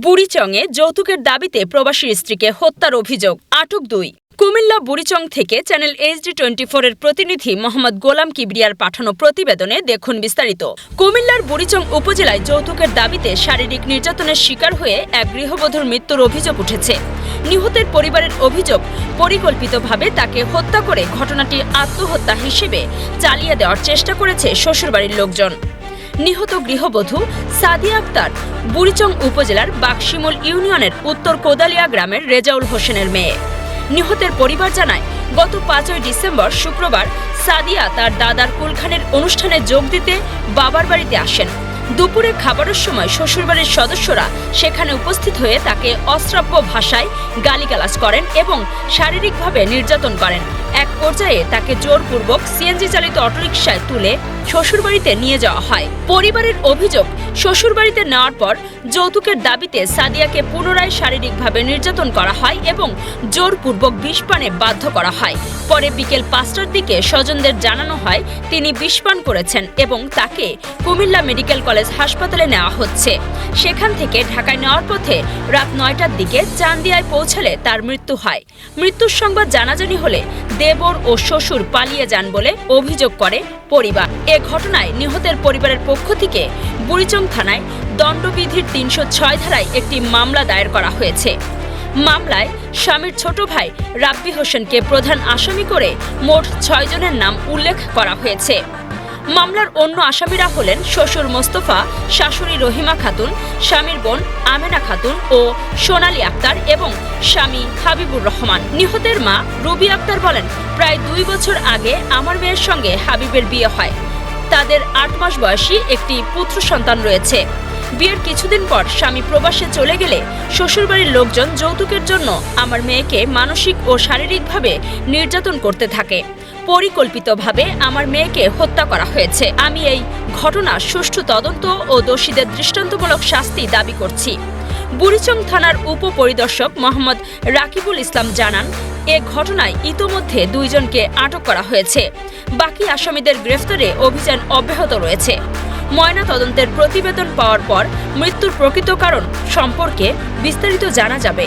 বুড়িচংয়ে যৌতুকের দাবিতে প্রবাসীর স্ত্রীকে হত্যার অভিযোগ। আটক দুই। কুমিল্লা বুড়িচং থেকে চ্যানেল এইচডি টোয়েন্টি এর প্রতিনিধি মোহাম্মদ গোলাম কিবরিয়ার পাঠানো প্রতিবেদনে দেখুন বিস্তারিত। কুমিল্লার বুড়িচং উপজেলায় যৌতুকের দাবিতে শারীরিক নির্যাতনের শিকার হয়ে এক গৃহবধূর মৃত্যুর অভিযোগ উঠেছে। নিহতের পরিবারের অভিযোগ, পরিকল্পিতভাবে তাকে হত্যা করে ঘটনাটি আত্মহত্যা হিসেবে চালিয়ে দেওয়ার চেষ্টা করেছে শ্বশুরবাড়ির লোকজন। নিহত গৃহবধূ সাদিয়া আক্তার, বুড়িচং উপজেলার বাকশিমুল ইউনিয়নের উত্তর কোদালিয়া গ্রামের রেজাউল হোসেনের মেয়ে। নিহতের পরিবার জানায়, গত পাঁচই ডিসেম্বর শুক্রবার সাদিয়া তার দাদার কুলখানের অনুষ্ঠানে যোগ দিতে বাবার বাড়িতে আসেন। দুপুরে খাবারের সময় শ্বশুরবাড়ির সদস্যরা সেখানে উপস্থিত হয়ে তাকে অশ্রাব্য ভাষায় গালিগালাজ করেন এবং শারীরিকভাবে নির্যাতন করেন। এক পর্যায়ে তাকে জোরপূর্বক সিএনজি চালিত অটোরিকশায় তুলে শ্বশুরবাড়িতে নিয়ে যাওয়া হয়। পরিবারের অভিযোগ, শ্বশুরবাড়িতে নেওয়ার পর যৌতুকের দাবিতে সাদিয়াকে পুনরায় শারীরিকভাবে নির্যাতন করা হয় এবং জোরপূর্বক বিষপানে বাধ্য করা হয়। পরে বিকেল পাঁচটার দিকে স্বজনদের জানানো হয়, তিনি বিষপান করেছেন এবং তাকে কুমিল্লা মেডিকেল কলেজ হাসপাতালে নেওয়া হচ্ছে। সেখান থেকে ঢাকায় নেওয়ার পথে রাত নয়টার দিকে চান্দিয়ায় পৌঁছালে তার মৃত্যু হয়। মৃত্যুর সংবাদ জানাজানি হলে দেবর ও শ্বশুর পালিয়ে যান বলে অভিযোগ করে পরিবার। এ ঘটনায় নিহতের পরিবারের পক্ষ থেকে বুড়িচং থানায় দণ্ডবিধির তিনশো ছয় ধারায় একটি মামলা দায়ের করা হয়েছে। মামলায় স্বামীর ছোট ভাই রাব্বি হোসেনকে প্রধান আসামি করে মোট ছয়জনের নাম উল্লেখ করা হয়েছে। মামলার অন্য আসামিরা হলেন শ্বশুর মোস্তফা, শাশুড়ি রহিমা খাতুন, স্বামীর বোন আমেনা খাতুন ও সোনালী আক্তার এবং স্বামী হাবিবুর রহমান। নিহতের মা রুবি আক্তার বলেন, প্রায় দুই বছর আগে আমার মেয়ের সঙ্গে হাবিবের বিয়ে হয়। তাদের আট মাস বয়সী একটি পুত্র সন্তান রয়েছে। বিয়ের কিছুদিন পর স্বামী প্রবাসে চলে গেলে শ্বশুরবাড়ির লোকজন যৌতুকের জন্য আমার মেয়েকে মানসিক ও শারীরিকভাবে নির্যাতন করতে থাকে। পরিকল্পিতভাবে আমার মেয়েকে হত্যা করা হয়েছে। আমি এই ঘটনার সুষ্ঠু তদন্ত ও দোষীদের দৃষ্টান্তমূলক শাস্তি দাবি করছি। বুড়িচং থানার উপপরিদর্শক মোহাম্মদ রাকিবুল ইসলাম জানান, এ ঘটনায় ইতোমধ্যে দুইজনকে আটক করা হয়েছে। বাকি আসামিদের গ্রেফতারে অভিযান অব্যাহত রয়েছে। ময়না তদন্তের প্রতিবেদন পাওয়ার পর মৃত্যুর প্রকৃত কারণ সম্পর্কে বিস্তারিত জানা যাবে।